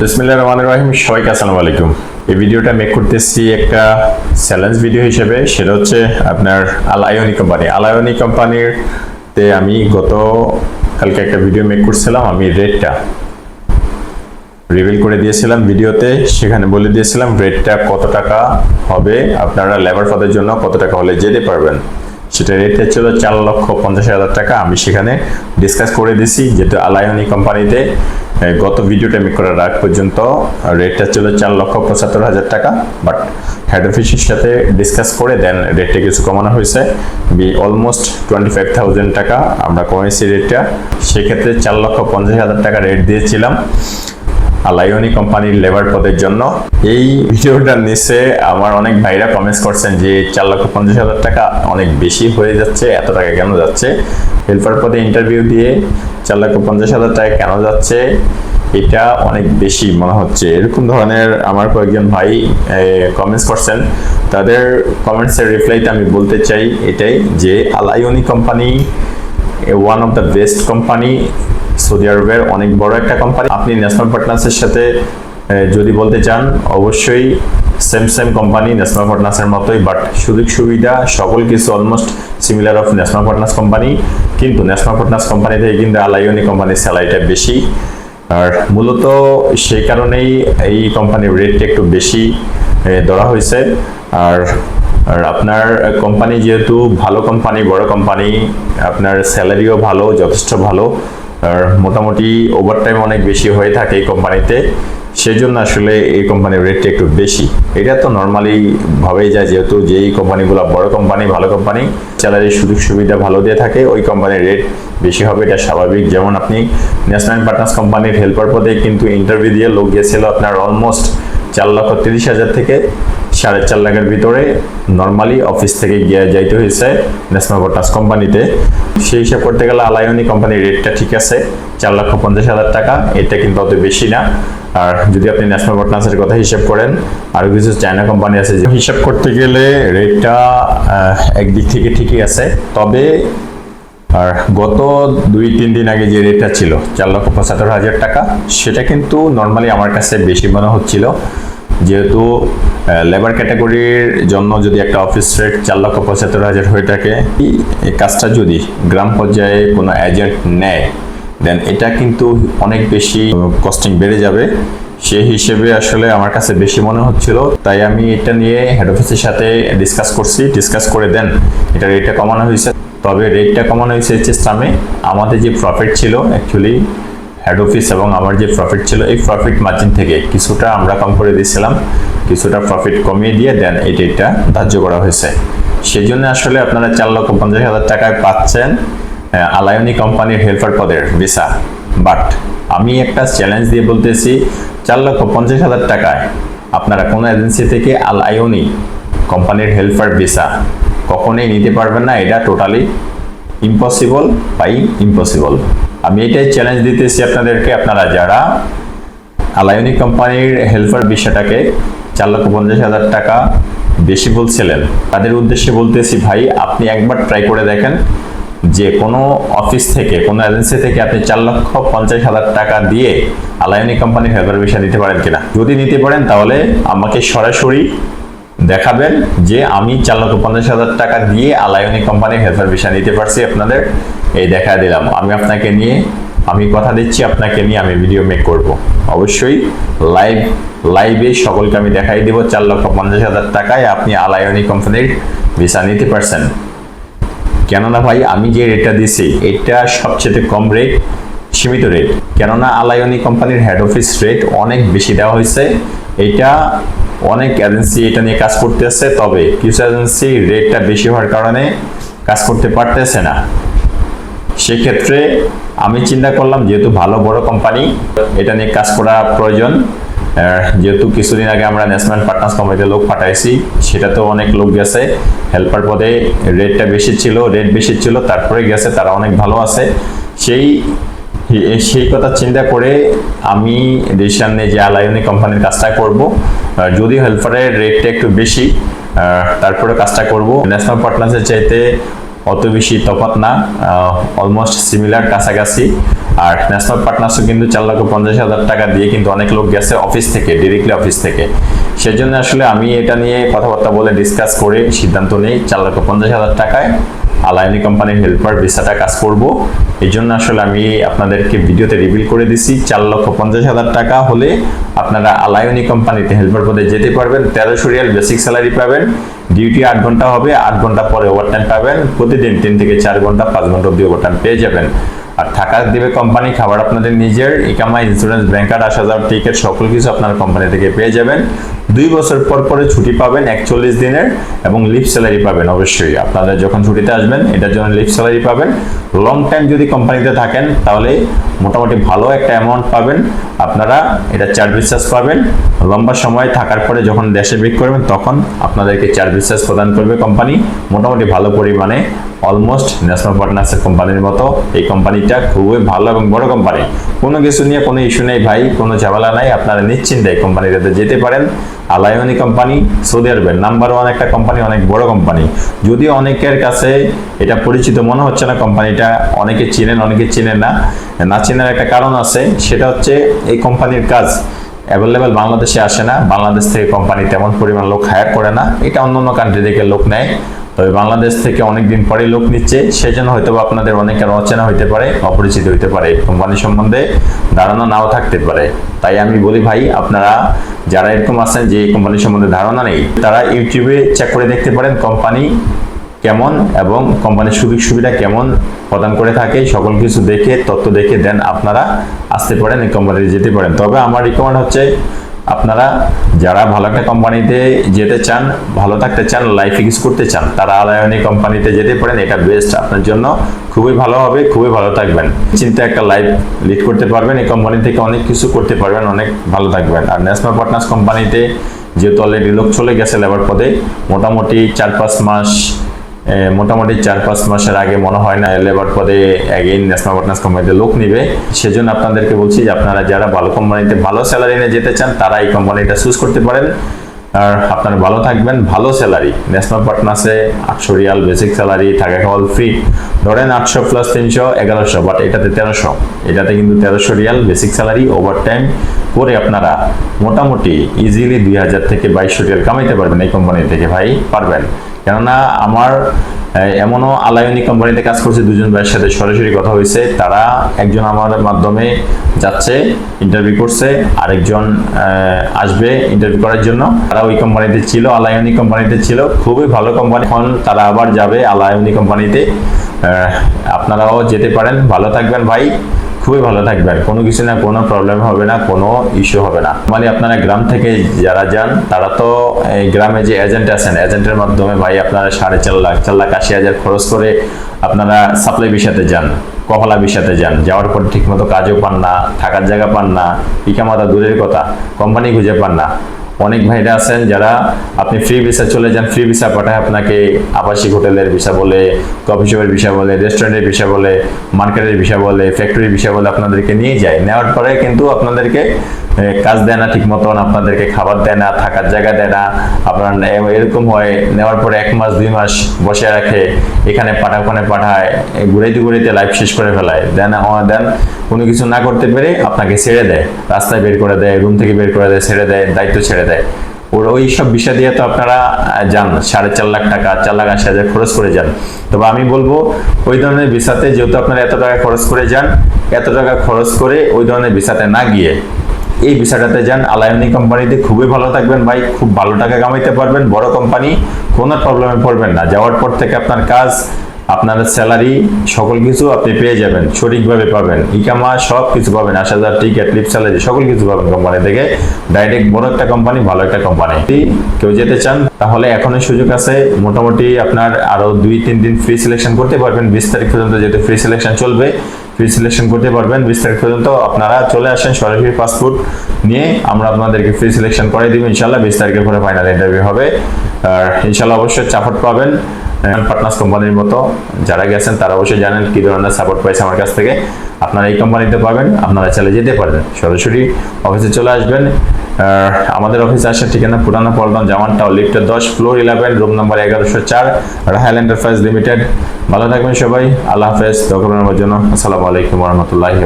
বিসমিল্লাহির রহমানির রহিম। সবাইকে আসসালামু আলাইকুম। এই ভিডিওটা মেক করতেছি একটা চ্যালেঞ্জ ভিডিও হিসেবে। সেটা হচ্ছে আপনার আলায়নি কোম্পানি আলায়নি কোম্পানির তে আমি গত কালকে একটা ভিডিও মেক করছিলাম। আমি রেটটা রিভিল করে দিয়েছিলাম ভিডিওতে সেখানে বলে দিয়েছিলাম রেটটা কত টাকা হবে? আপনারা লেবার পদের জন্য কত টাকা হলে যেতে পারবেন? সেটা রেটটা ছিল চার লক্ষ পঞ্চাশ হাজার টাকা। আমি সেখানে ডিসকাস করে দিছি যেহেতু আলায়নি কোম্পানিতে গত ভিডিওটা মেক করার আগ পর্যন্ত রেটটা ছিল চার লক্ষ পঁচাত্তর হাজার টাকা। বাট হেড অফিসের সাথে ডিসকাস করে দেন রেটটা কিছু কমানো হয়েছে। বি অলমোস্ট টোয়েন্টি ফাইভ থাউজেন্ড টাকা আমরা কমেছি রেটটা সেক্ষেত্রে চার লক্ষ পঞ্চাশ হাজার টাকা রেট দিয়েছিলাম। আলাইনি কোম্পানির লেবার পদের জন্য। এই ভিডিওটার নিচে আমার অনেক ভাইরা কমেন্টস করছেন যে, চার লক্ষ পঞ্চাশ হাজার টাকা অনেক বেশি হয়ে যাচ্ছে, এত টাকা কেন যাচ্ছে? হেল্পার পদে ইন্টারভিউ দিয়ে, চার লক্ষ পঞ্চাশ হাজার টাকা কেন যাচ্ছে? এটা অনেক বেশি মনে হচ্ছে। এরকম ধরনের আমার কয়েকজন ভাই কমেন্টস করছেন। তাদের কমেন্টসের রিপ্লাইতে আমি বলতে চাই এটাই যে Alaini company one of the best company Saudi আরবের অনেক বড় একটা কোম্পানি আপনি ন্যাশনাল পার্টনার্সের সাথে যদি বলতে চান, অবশ্যই সেম সেম কোম্পানি ন্যাশনাল পার্টনার্সের মতোই বাট সুযোগ সুবিধা সকল কিছু almost similar of national partners company কিন্তু ন্যাশনাল পার্টনার্স কোম্পানি থেকে কিন্তু আলাইনি কোম্পানির স্যালারিটা বেশি। আর মূলত সেই কারণেই এই কোম্পানির রেটটা একটু বেশি ধরা হয়েছে। আর আর আপনার কোম্পানি যেহেতু ভালো কোম্পানি বড় কোম্পানি আপনার স্যালারিও ভালো, যথেষ্ট ভালো মোটামুটি ওভারটাইম অনেক বেশি হয়ে থাকে এই কোম্পানিতে সেজন্য আসলে এই কোম্পানির রেটটা একটু বেশি। এটা তো নর্মালি ভাবেই যায়, যেহেতু যেই কোম্পানিগুলো বড় কোম্পানি ভালো কোম্পানি স্যালারির সুযোগ সুবিধা ভালো দিয়ে থাকে, ওই কোম্পানির রেট বেশি হবে, এটা স্বাভাবিক। যেমন আপনি ন্যাশনাল পার্টনার্স কোম্পানির হেল্পার পদে কিন্তু ইন্টারভিউ দিয়ে লোক গিয়েছিল আপনার অলমোস্ট চার লক্ষ তিরিশ হাজার থেকে। সাড়ে চার লাখের ভিতরে নর্মালি অফিস থেকে গিয়ে যাইতে হয়েছে ন্যাশনাল পার্টনার্স কোম্পানিতে। সেই হিসাব করতে গেলে আলায়নি কোম্পানির রেটটা ঠিক আছে, চার লক্ষ পঞ্চাশ হাজার টাকা, এটা কিন্তু অত বেশি না। আর যদি আপনি ন্যাশনাল পার্টনার্সের কথা হিসাব করেন, আর কিছু চায়না কোম্পানি আছে যে হিসাব করতে গেলে রেটটা একদিক থেকে ঠিকই আছে। তবে, আর গত দুই, তিন দিন আগে যে রেটটা ছিল, চার লক্ষ পঁচাত্তর হাজার টাকা, সেটা কিন্তু নর্মালি আমার কাছে বেশি মনে হচ্ছিল। যেহেতু লেবার ক্যাটাগরির জন্য যদি একটা অফিস রেট চার লক্ষ পঁচাত্তর হাজার হয়ে থাকে, এই কাজটা যদি গ্রাম পর্যায়ে কোনো এজেন্ট নেয় দেন এটা কিন্তু অনেক বেশি কস্টিং বেড়ে যাবে। সেই হিসেবে আসলে আমার কাছে বেশি মনে হচ্ছিল, তাই আমি এটা নিয়ে হেড অফিসের সাথে ডিসকাস করছি। ডিসকাস করে দেন, এটা রেটটা কমানো হয়েছে। তবে রেটটা কমানো হয়েছে সিস্টেমে আমাদের যে প্রফিট ছিল অ্যাকচুয়ালি হেড অফিস এবং আমার যে প্রফিট ছিল, এই প্রফিট মার্জিন থেকে কিছুটা আমরা কম করে দিয়েছিলাম, কিছুটা প্রফিট কমিয়ে দিয়ে দেন এই রেটটা ধার্য করা হয়েছে। সেই জন্য আসলে আপনারা চার লক্ষ পঞ্চাশ হাজার টাকায় পাচ্ছেন আলায়নি কোম্পানির হেল্পার পদের ভিসা বাট আমি একটা চ্যালেঞ্জ দিয়ে বলতেছি, চার লক্ষ পঞ্চাশ হাজার টাকায় আপনারা কোনো এজেন্সি থেকে আল আইওনি কোম্পানির হেল্পার ভিসা কখনোই নিতে পারবেন না, এটা টোটালি ইম্পসিবল বাই ইম্পসিবল আমি এটাই চ্যালেঞ্জ দিতেছি আপনাদেরকে, আপনারা যারা আলায়নি কোম্পানির হেল্পার বিষয়টাকে চার লক্ষ পঞ্চাশ হাজার টাকা বেশি বলছিলেন, তাদের উদ্দেশ্যে বলতেছি, ভাই, আপনি একবার ট্রাই করে দেখেন যে কোনো অফিস থেকে, কোনো এজেন্সি থেকে আপনি চার লক্ষ পঞ্চাশ হাজার টাকা দিয়ে আলায়নি কোম্পানির হেল্পার বিষয় নিতে পারেন কিনা। যদি নিতে পারেন, তাহলে আমাকে সরাসরি দেখাবেন যে আমি চার লক্ষ পঞ্চাশ হাজার টাকা দিয়ে আলায়নি কোম্পানির হেল্পার ভিসা নিতে পারছি আপনাদের। এই দেখা দিলাম। আমি আপনাকে নিয়ে, আমি কথা দিচ্ছি, আপনাকে নিয়ে আমি ভিডিও মেক করব। অবশ্যই লাইভ লাইভে সকলকে আমি দেখাই দেবো চার লক্ষ পঞ্চাশ হাজার টাকায় আপনি আলায়নি কোম্পানির ভিসা নিতে পারছেন। কেননা ভাই, আমি যে রেটটা দিছি, এটা সবচেয়ে কম রেট সীমিত রেট কেননা আলায়নি কোম্পানির হেড অফিস রেট অনেক বেশি দেওয়া হয়েছে। এটা অনেক এজেন্সি এটা নিয়ে কাজ করতে করতেছে, তবে কিছু এজেন্সি রেটটা বেশি হওয়ার কারণে কাজ করতে পারতেছে না। সেক্ষেত্রে আমি চিন্তা করলাম, যেহেতু ভালো বড় কোম্পানি এটা নিয়ে কাজ করা প্রয়োজন। যেহেতু কিছুদিন আগে আমরা ন্যাশনাল পার্টনার্স কোম্পানিতে লোক পাঠাইছি, সেটা তো অনেক লোক গেছে। হেল্পার পদে রেটটা বেশি ছিল রেট বেশি ছিল, তারপরে গেছে, তারা অনেক ভালো আছে। সেই সেই কথা চিন্তা করে আমি ডিসিশন যে আলায়নি কোম্পানির কাজটা করব যদি হেল্পারের রেটটা একটু বেশি তারপরে কাজটা করব। ন্যাশনাল পার্টনার্সের চাইতে অত বেশি তফাৎ না অলমোস্ট সিমিলার কাছাকাছি। আর ন্যাশনাল পার্টনার্সও কিন্তু চার লক্ষ পঞ্চাশ হাজার টাকা দিয়ে কিন্তু অনেক লোক গেছে অফিস থেকে ডিরেক্টলি অফিস থেকে। সেজন্য আসলে আমি এটা নিয়ে কথাবার্তা বলে ডিসকাস করে সিদ্ধান্ত নিই চার লক্ষ পঞ্চাশ হাজার টাকায় আলায়নি কোম্পানির হেল্পার ভিসাটা কাজ করব। এই জন্য আসলে আমি আপনাদেরকে ভিডিওতে রিভিল করে দিছি, চার লক্ষ পঞ্চাশ হাজার টাকা হলে আপনারা আলায়নি কোম্পানিতে হেল্পার পদে যেতে পারবেন। তেরোশো রিয়াল বেসিক স্যালারি পাবেন। ডিউটি আট ঘণ্টা হবে, আট ঘণ্টা পরে ওভারটাইম পাবেন। প্রতিদিন তিন থেকে চার ঘণ্টা, পাঁচ ঘণ্টা অব্দি ওভারটাইম পেয়ে যাবেন। আর থাকা দেবে কোম্পানি খাবার আপনাদের নিজের ইকামা ইন্স্যুরেন্স ব্যাংকার আসা যাওয়ার টিকিট সকল কিছু আপনার কোম্পানি থেকে পেয়ে যাবেন। দুই বছর পর পরে ছুটি পাবেন একচল্লিশ দিনের এবং লিভ স্যালারি পাবেন অবশ্যই। আপনারা যখন ছুটিতে আসবেন, এটার জন্য লিভ স্যালারি পাবেন। লং টাইম যদি কোম্পানিতে থাকেন, তাহলে মোটামুটি ভালো একটা অ্যামাউন্ট পাবেন। আপনারা এটা চার বিশ্বাস পাবেন। লম্বা সময় থাকার পরে যখন দেশে ব্রেক করবেন, তখন আপনাদেরকে চার বিশ্বাস প্রদান করবে কোম্পানি মোটামুটি ভালো পরিমাণে অলমোস্ট ন্যাশনাল পার্টনার্সের কোম্পানির মতো এই কোম্পানিটা খুবই ভালো এবং বড় কোম্পানি কোনো কিছু নিয়ে কোনো ইস্যু নেই ভাই, কোনো ঝামেলা নাই। আপনারা নিশ্চিন্তে এই কোম্পানিটাতে যেতে পারেন। আলায়নি কোম্পানি সৌদি আরবের নাম্বার ওয়ান একটা কোম্পানি অনেক বড় কোম্পানি যদিও অনেকের কাছে এটা পরিচিত মনে হচ্ছে না কোম্পানিটা অনেকে চিনেন অনেকে চিনেন না। না চেনার একটা কারণ আছে, সেটা হচ্ছে এই কোম্পানির কাজ অ্যাভেলেবেল বাংলাদেশে আসে না। বাংলাদেশ থেকে কোম্পানি তেমন পরিমাণ লোক হায়ার করে না। এটা অন্য অন্য কান্ট্রি থেকে লোক নেয়। তবে বাংলাদেশ থেকে অনেক দিন পরে লোক নিচ্ছে, সেজন্য হয়তো আপনাদের অনেকের অচেনা হইতে পারে, অপরিচিত হইতে পারে কোম্পানি সম্বন্ধে ধারণা নাও থাকতে পারে। তাই আমি বলি ভাই, আপনারা যারা এরকম আছেন যে কোম্পানি সম্বন্ধে ধারণা নেই, তারা ইউটিউবে চেক করে দেখতে পারেন কোম্পানি কেমন এবং কোম্পানির সুযোগ সুবিধা কেমন প্রদান করে থাকে, সকল কিছু দেখে, তথ্য দেখে দেন আপনারা, আসতে পারেন এই কোম্পানিতে যেতে পারেন। তবে আমার রিকমেন্ড হচ্ছে আপনারা যারা ভালো একটা কোম্পানিতে যেতে চান, ভালো থাকতে চান লাইফ ইউজ করতে চান, তারা আলায়নি কোম্পানিতে যেতে পারেন, এটা বেস্ট আপনার জন্য। খুবই ভালো হবে, খুবই ভালো থাকবেন। চিন্তা একটা লাইফ লিড করতে পারবেন, এই কোম্পানি থেকে অনেক কিছু করতে পারবেন, অনেক ভালো থাকবেন। আর ন্যাশনাল পার্টনার্স কোম্পানিতে যেহেতু অলরেডি লোক চলে গেছে লেবার পদে, মোটামুটি চার পাঁচ মাস মোটামুটি চার পাঁচ মাসের আগে মনে হয় না লেবার পদে অ্যাগেইন ন্যাশনাল পার্টনার্স কোম্পানিতে লোক নিবে। সেজন্য আপনাদেরকে বলছি যে আপনারা যারা ভালো কোম্পানিতে ভালো স্যালারি নিয়ে যেতে চান, তারা এই কোম্পানিটা চুজ করতে পারেন। আর আপনারা ভালো থাকবেন, ভালো স্যালারি ন্যাশনাল পার্টনার্সে আটশো রিয়াল বেসিক স্যালারি থাকা খাওয়াল ফ্রি ধরেন আটশো প্লাস তিনশো, এগারোশো বাট এটাতে তেরোশো। এটাতে কিন্তু তেরোশো riyal basic salary over time করে আপনারা মোটামুটি ইজিলি দুই হাজার থেকে বাইশশো রিয়াল কামাইতে পারবেন এই কোম্পানি থেকে ভাই, পারবেন। কেননা আমার এমনও আলায়নি কোম্পানিতে কাজ করছে, দুজন ভাইয়ের সাথে সরাসরি কথা হয়েছে। তারা একজন আমার মাধ্যমে যাচ্ছে ইন্টারভিউ করছে, আরেকজন আসবে ইন্টারভিউ করার জন্য। তারা ওই কোম্পানিতে ছিল, আলায়নি কোম্পানিতে ছিল, খুবই ভালো কোম্পানি। এখন তারা আবার যাবে আলায়নি কোম্পানিতে। আপনারাও যেতে পারেন। ভালো থাকবেন ভাই। খুবই ভালো থাকবেন কোনো কিছু না, কোনো প্রবলেম হবে না, কোনো ইস্যু হবে না। মানে আপনারা গ্রাম থেকে যারা যান, তারা তো এই গ্রামে যে এজেন্ট আছেন এজেন্টের মাধ্যমে ভাই আপনারা সাড়ে চার লাখ চার লাখ আশি হাজার খরচ করে আপনারা সাপ্লাই বিষাতে যান কফলা বিষাতে যান। যাওয়ার পর ঠিকমতো কাজও পান না, থাকার জায়গা পান না ইকামাতা দূরের কথা কোম্পানি খুঁজে পান না। অনেক ভাইরা আছেন যারা আপনি ফ্রি ভিসা চলে যান ফ্রি ভিসা পাঠায় আপনাকে আবাসিক হোটেলের ভিসা বলে কফি শপের ভিসা বলে রেস্টুরেন্টের ভিসা বলে মার্কেটের ভিসা বলে ফ্যাক্টরির ভিসা বলে আপনাদেরকে নিয়ে যায়। নেওয়ার পরে কিন্তু আপনাদেরকে কাজ দেয় না, ঠিক মতন আপনাদেরকে খাবার দেয় না, থাকার জায়গা দেয় না। আপনার এরকম হয়, নেওয়ার পরে এক মাস, দুই মাস বসে রাখে, এখানে পাঠা ওখানে পাঠায় ঘুরাইতে ঘুরাইতে লাইফ শেষ করে ফেলায়। দেন দেন কোনো কিছু না করতে পেরে আপনাকে ছেড়ে দেয়। রাস্তায় বের করে দেয় রুম থেকে বের করে দেয়, ছেড়ে দেয়, দায়িত্ব ছেড়ে দেয় ওর ওই সব বিষয় দিয়ে তো আপনারা যান, সাড়ে চার লাখ টাকা, চার লাখ আশি হাজার খরচ করে যান। তবে আমি বলব, ওই ধরনের ভিসাতে যেহেতু আপনারা এত টাকা খরচ করে যান, এত টাকা খরচ করে ওই ধরনের ভিসাতে না গিয়ে এই ভিসাটাতে যান। আলায়নি কোম্পানিতে খুবই ভালো থাকবেন ভাই, খুব ভালো টাকা কামাইতে পারবেন, বড় কোম্পানি, কোনো প্রবলেমে পড়বেন না। যাওয়ার পর থেকে আপনার কাজ আপনার স্যালারি সকল কিছু আপনি পেয়ে যাবেন, সঠিকভাবে পাবেন। ইকামা সব কিছু পাবেন আসা যাওয়ার টিকিট লিপ স্যালারি সকল কিছু পাবেন কোম্পানি থেকে। ডাইরেক্ট বড় একটা কোম্পানি ভালো একটা কোম্পানি কেউ যেতে চান, তাহলে এখনই সুযোগ আছে। মোটামুটি আপনার আরও দুই, তিন দিন ফ্রি সিলেকশন করতে পারবেন। বিশ তারিখ পর্যন্ত যেহেতু ফ্রি সিলেকশন চলবে ফ্রি সিলেকশন করতে পারবেন। বিশ তারিখ পর্যন্ত আপনারা চলে আসেন সরাসরি পাসপোর্ট নিয়ে। আমরা আপনাদেরকে ফ্রি সিলেকশন করে দিব, ইনশাল্লাহ। বিশ তারিখের পরে ফাইনাল ইন্টারভিউ হবে। আর ইনশাল্লাহ অবশ্যই চাপট পাবেন। পার্টনার্স কোম্পানির মতো যারা গেছেন, তারা অবশ্যই জানেন কি ধরনের সাপোর্ট পাইছে আমার কাছ থেকে। আপনারা এই কোম্পানিতে পাবেন, আপনারা চাইলে যেতে পারবেন। সরাসরি অফিসে চলে আসবেন। আমাদের অফিসে আসার ঠিকানা পুরানো পল্টন জামান টাও লিফটের দশ ফ্লোর ইলেভেন রুম নাম্বার এগারোশো চার রাহাল এন্টারপ্রাইজ লিমিটেড ভালো থাকবেন সবাই, আল্লাহ হাফেজ তখন জন্য। আসসালামু আলাইকুম রহমতুল্লাহি